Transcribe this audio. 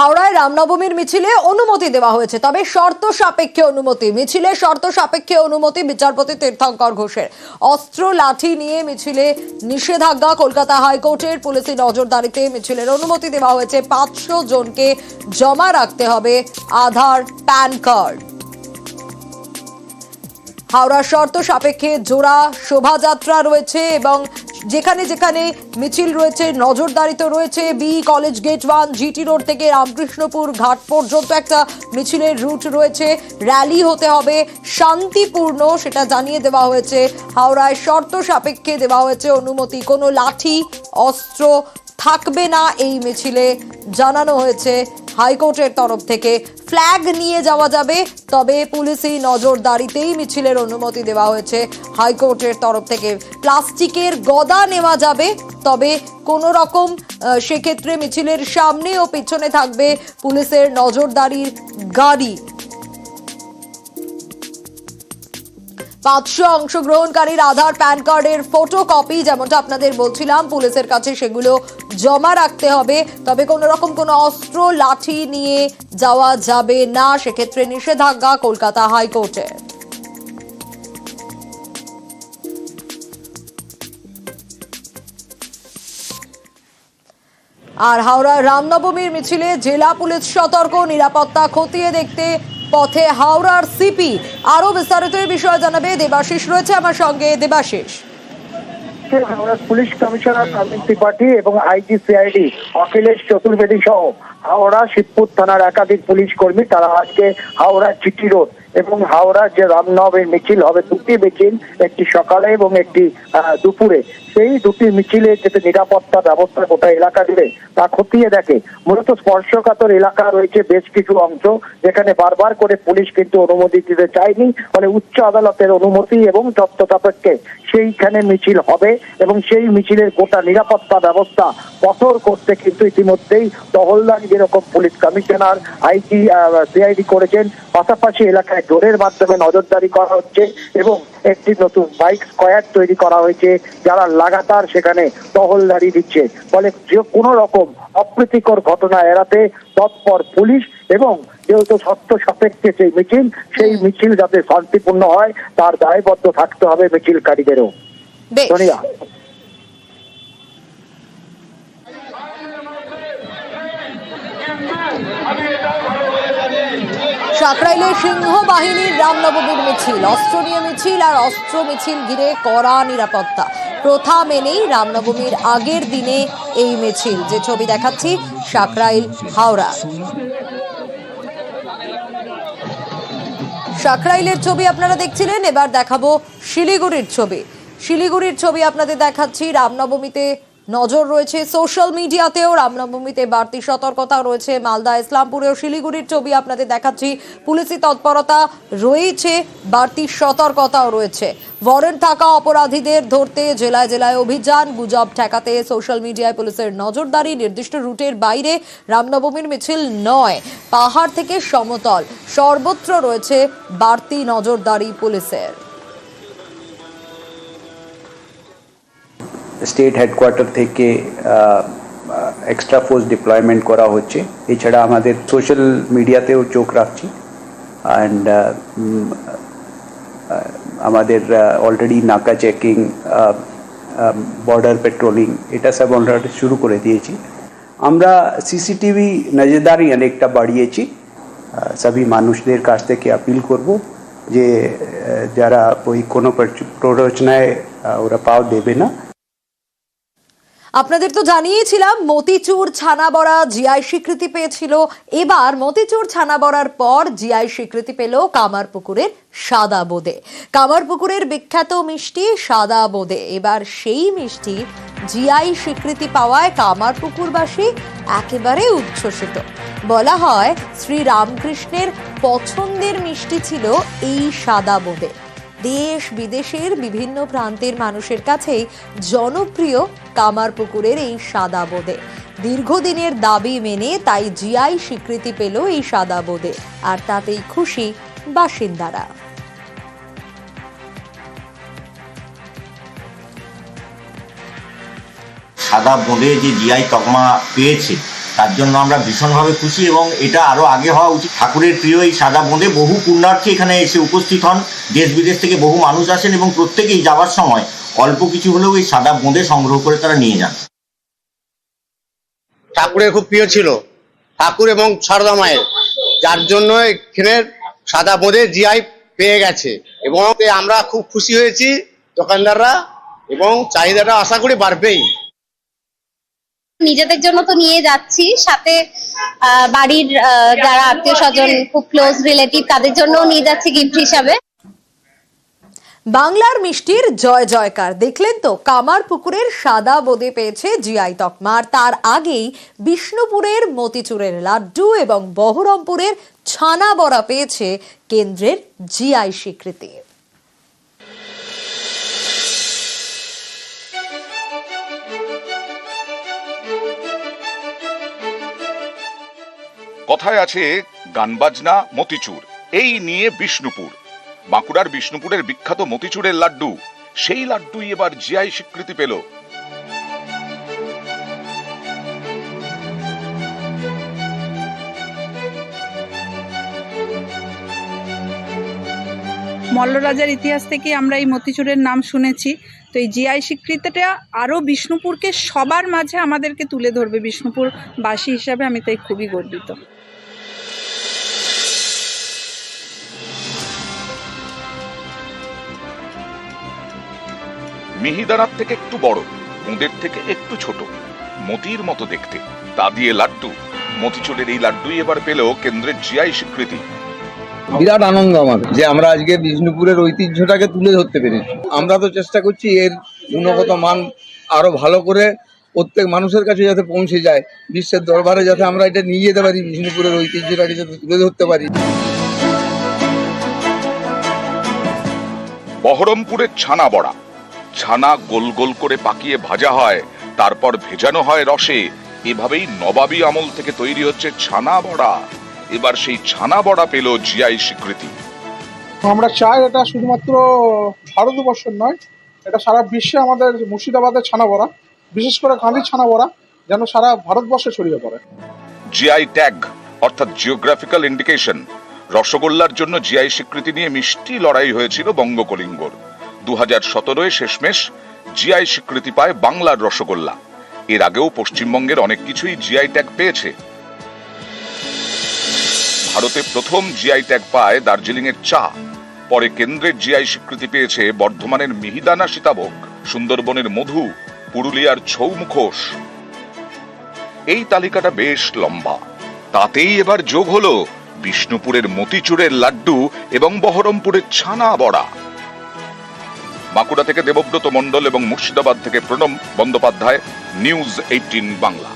হাওড়ায় রামনবমীর মিছিলে অনুমতি দেওয়া হয়েছে। তবে শর্ত সাপেক্ষে অনুমতি। মিছিলে শর্ত সাপেক্ষে অনুমতি বিচারপতি তীর্থঙ্কর ঘোষের। অস্ত্র, লাঠি নিয়ে মিছিলে নিষেধাজ্ঞা কলকাতা হাইকোর্টের। পুলিশি নজরদারিতে মিছিলের অনুমতি দেওয়া হয়েছে। পাঁচশো জনকে জমা রাখতে হবে আধার, প্যান কার্ড। হাওড়া শর্ত সাপেক্ষে জোড়া শোভাযাত্রা রয়েছে এবং যেখানে যেখানে মিছিল রয়েছে নজরদারিতে রয়েছে। B college gate one GT road থেকে রামকৃষ্ণপুর ঘাট পর্যন্ত একটা মিছিলের রুট রয়েছে। র্যালি হতে হবে শান্তিপূর্ণ, সেটা জানিয়ে দেওয়া হয়েছে। হাওড়ায় শর্ত সাপেক্ষে দেওয়া হয়েছে অনুমতি। কোনো লাঠি, অস্ত্র থাকবে না এই মিছিলে, জানানো হয়েছে। হাইকোর্টের তরফ থেকে ফ্ল্যাগ নিয়ে যাওয়া যাবে। তবে পুলিশি নজরদারিতেই মিছিলের অনুমতি দেওয়া হয়েছে। হাইকোর্টের তরফ থেকে প্লাস্টিকের গদা নেওয়া যাবে। তবে কোনো রকম সেক্ষেত্রে মিছিলের সামনে ও পিছনে থাকবে পুলিশের নজরদারির গাড়ি। পাঁচশো অংশগ্রহণকারীর আধার, প্যান কার্ডের ফটোকপি যেমনটা আপনাদের বলছিলাম, পুলিশের কাছে সেগুলো জমা রাখতে হবে। তবে কোনো রকম কোনো অস্ত্র, লাঠি নিয়ে যাওয়া যাবে না, সেক্ষেত্রে নিষেধাজ্ঞা কলকাতা হাইকোর্টে। আর হাওড়া রামনবমীর মিছিলে জেলা পুলিশ সতর্ক, নিরাপত্তা খতিয়ে দেখতে পথে হাওড়ার সিপি আরও বিস্তারিত এই বিষয়ে জানাবে দেবাশিস রয়েছে আমার সঙ্গে। দেবাশিস। পুলিশ কমিশনার অমিত ত্রিপাঠী এবং আইজি সিআইডি অখিলেশ চতুর্বেদী সহ হাওড়া শিবপুর থানার একাধিক পুলিশ কর্মী, তারা আজকে হাওড়া চিটি রোড এবং হাওড়া যে রামনবমীর মিছিল হবে, দুটি মিছিল একটি সকালে এবং একটি দুপুরে। সেই দুটি মিছিলে যেতে নিরাপত্তা ব্যবস্থা গোটা এলাকা জুড়ে তা খতিয়ে দেখে। মূলত স্পর্শকাতর এলাকা রয়েছে বেশ কিছু অংশ, যেখানে বারবার করে পুলিশ কিন্তু অনুমতি দিতে চায়নি, ফলে উচ্চ আদালতের অনুমতি এবং তত্ত্ব সাপেক্ষে সেইখানে মিছিল হবে এবং সেই মিছিলের গোটা নিরাপত্তা ব্যবস্থা কঠোর করতে কিন্তু ইতিমধ্যেই টহলদারি যেরকম পুলিশ কমিশনার আইজি সিআইডি করেছেন পাশাপাশি এলাকায় ড্রোনের মাধ্যমে নজরদারি করা হচ্ছে এবং একটি নতুন বাইক স্কোয়াড তৈরি করা হয়েছে যারা লাগাতার সেখানে টহলদারি দিচ্ছে। ফলে যে কোনো রকম অপ্রীতিকর ঘটনা এড়াতে তৎপর পুলিশ এবং যেহেতু সত্য সাপেক্ষে সেই মিছিল সেই মিছিল যাতে শান্তিপূর্ণ হয় তার দায়বদ্ধ থাকতে হবে মিছিলকারীদেরও বেশ। সাকরাইলে সিংহ বাহিনীর রামনবমীর মিছিল, অস্ত্র নিয়ে মিছিল আর অস্ত্র মিছিল ঘিরে কড়া নিরাপত্তা। প্রথা মেনেই রামনবমীর আগের দিনে এই মিছিল। যে ছবি দেখাচ্ছি সাকরাইল হাওড়া। সাকরাইলের ছবি আপনারা দেখছিলেন, এবার দেখাবো শিলিগুড়ির ছবি। শিলিগুড়ির ছবি আপনাদের দেখাচ্ছি, রামনবমীতে নজর রয়েছে সোশ্যাল মিডিয়াতেও। রামনবমীতে বাড়তি সতর্কতা রয়েছে মালদা, ইসলামপুরেও শিলিগুড়ির ছবি আপনাদের দেখাচ্ছি। পুলিশি তৎপরতা রয়েছে, বাড়তি সতর্কতাও রয়েছে। ওয়ারেন্ট থাকা অপরাধীদের ধরতে জেলায় জেলায় অভিযান, গুজব ঠেকাতে সোশ্যাল মিডিয়ায় পুলিশের নজরদারি, নির্দিষ্ট রুটের বাইরে রামনবমীর মিছিল নয়, পাহাড় থেকে সমতল। সর্বত্র রয়েছে বাড়তি নজরদারি পুলিশের। স্টেট হেডকোয়ার্টার থেকে এক্সট্রা ফোর্স ডিপ্লয়মেন্ট করা হচ্ছে। এছাড়া আমাদের সোশ্যাল মিডিয়াতেও চোখ রাখছি। অ্যান্ড আমাদের অলরেডি নাকা চেকিং বর্ডার পেট্রোলিং এটা সব অলরেডি শুরু করে দিয়েছি। আমরা সিসিটিভি নজরদারি অনেকটা বাড়িয়েছি। সবই মানুষদের কাছ থেকে আপিল করব যে যারা ওই কোনো প্ররোচনায় ওরা পাও দেবে না। আপনাদের তো জানিয়েছিলাম, মতিচুর ছানা বড়া জিআই স্বীকৃতি পেয়েছিল। এবার মতিচুর ছানা বড়ার পর জিআই স্বীকৃতি পেল কামারপুকুরের সাদা বোদে। কামারপুকুরের বিখ্যাত মিষ্টি সাদা বোদে। এবার সেই মিষ্টি জিআই স্বীকৃতি পাওয়ায় কামারপুকুরবাসী একেবারে উচ্ছ্বসিত। বলা হয় শ্রী রামকৃষ্ণের পছন্দের মিষ্টি ছিল এই সাদা বোদে। দেশ বিদেশের বিভিন্ন প্রান্তের মানুষের কাছেই জনপ্রিয় কামারপুকুরের এই সাদা বোদে। দীর্ঘদিনের দাবি মেনে তাই জিআই স্বীকৃতি পেল এই সাদা বোদে, আর তাতেই খুশি বাসিন্দারা। সাদা বোঁদে যে জিআই তকমা পেয়েছে তার জন্য আমরা ভীষণভাবে খুশি এবং এটা আরও আগে হওয়া উচিত। ঠাকুরের প্রিয় এই সাদা বোঁদে বহু পুণ্যার্থী এখানে এসে উপস্থিত হন। দেশ বিদেশ থেকে বহু মানুষ আসেন এবং প্রত্যেকেই যাওয়ার সময় অল্প কিছু হলেও এই সাদা বোঁদে সংগ্রহ করে তারা নিয়ে যান। ঠাকুরের খুব প্রিয় ছিল ঠাকুর এবং সারদা মায়ের, যার জন্য এখানের সাদা বোঁদে জিআই পেয়ে গেছে এবং আমরা খুব খুশি হয়েছি দোকানদাররা এবং চাহিদাটা আশা করি বাড়বেই। নিজেদের জন্য তো নিয়ে যাচ্ছি। সাথে বাড়ির যারা আত্মীয় স্বজন, খুব ক্লোজ রিলেটিভ তাদের জন্যও নিয়ে যাচ্ছি গিফট হিসাবে। বাংলার মিষ্টির জয় জয়কার। দেখলেন তো, কামার পুকুরের সাদা বোদে পেয়েছে জিআই তকমার তার আগেই বিষ্ণুপুরের মতিচুরের লাড্ডু এবং বহরমপুরের ছানা বড়া পেয়েছে কেন্দ্রের জিআই স্বীকৃতি। কথায় আছে, গানবাজনা, মতিচুর। এই নিয়ে বিষ্ণুপুর। বাঁকুড়ার বিষ্ণুপুরের বিখ্যাত মতিচুরের লাড্ডু। সেই লাড্ডুই এবার জিআই স্বীকৃতি পেল। মল্লরাজার ইতিহাস থেকে আমরা এই মতিচুরের নাম শুনেছি। তো এই জিআই স্বীকৃতিটা আরও বিষ্ণুপুরকে সবার মাঝে আমাদেরকে তুলে ধরবে বিষ্ণুপুরবাসী হিসাবে, আমি তাই খুবই গর্বিত। মিহিদানার থেকে একটু বড় ওদের থেকে একটু ছোট। মতির মতো দেখতে। তা দিয়ে লাড্ডু। মতিচুরের এই লাড্ডুই এবার পেল কেন্দ্রের জিআই স্বীকৃতি। বিরাট আনন্দ আমার যে আমরা আজকে বিষ্ণুপুরের ঐতিহ্যটাকে তুলে ধরতে পেরেছি। আমরা তো চেষ্টা করছি এর গুণগত মান আরও ভালো করে প্রত্যেক মানুষের কাছে যাতে পৌঁছে যায় বিশ্বের দরবারে যাতে আমরা এটা নিয়ে যেতে পারি বিষ্ণুপুরের ঐতিহ্যটাকে যাতে তুলে ধরতে পারি। বহরমপুরের ছানা বড়া। ছানা গোল গোল করে পাকিয়ে ভাজা হয় তারপর ভেজানো হয় রসে। এভাবেই নবাবী আমল থেকে তৈরি হচ্ছে ছানা বড়া। এবার সেই ছানা বড়া পেল জিআই স্বীকৃতি। আমরা চাই এটা শুধুমাত্র ভারতবর্ষের নয় এটা সারা বিশ্বে আমাদের মুর্শিদাবাদের ছানা বড়া বিশেষ করে কাঁদি ছানা বড়া যেন সারা ভারতবর্ষে ছড়িয়ে পড়ে। জিআই ট্যাগ অর্থাৎ জিওগ্রাফিক্যাল ইন্ডিকেশন। রসগোল্লার জন্য জিআই স্বীকৃতি নিয়ে মিষ্টি লড়াই হয়েছিল বঙ্গকলিঙ্গর। দু হাজার সতেরোয় শেষমেশ জিআই স্বীকৃতি পায় বাংলার রসগোল্লা। এর আগেও পশ্চিমবঙ্গের অনেক কিছুই জিআই ট্যাগ পেয়েছে। ভারতে প্রথম জিআই ট্যাগ পায় দার্জিলিং এর চা। পরে কেন্দ্রের জিআই স্বীকৃতি পেয়েছে বর্ধমানের মিহিদানা সীতাভোগ, সুন্দরবনের মধু, পুরুলিয়ার ছৌ মুখোশ। এই তালিকাটা বেশ লম্বা। তাতেই এবার যোগ হলো বিষ্ণুপুরের মতিচুরের লাড্ডু এবং বহরমপুরের ছানা বড়া। বাঁকুড়া থেকে দেবব্রত মণ্ডল এবং মুর্শিদাবাদ থেকে প্রণব বন্দ্যোপাধ্যায় নিউজ এইটিন বাংলা।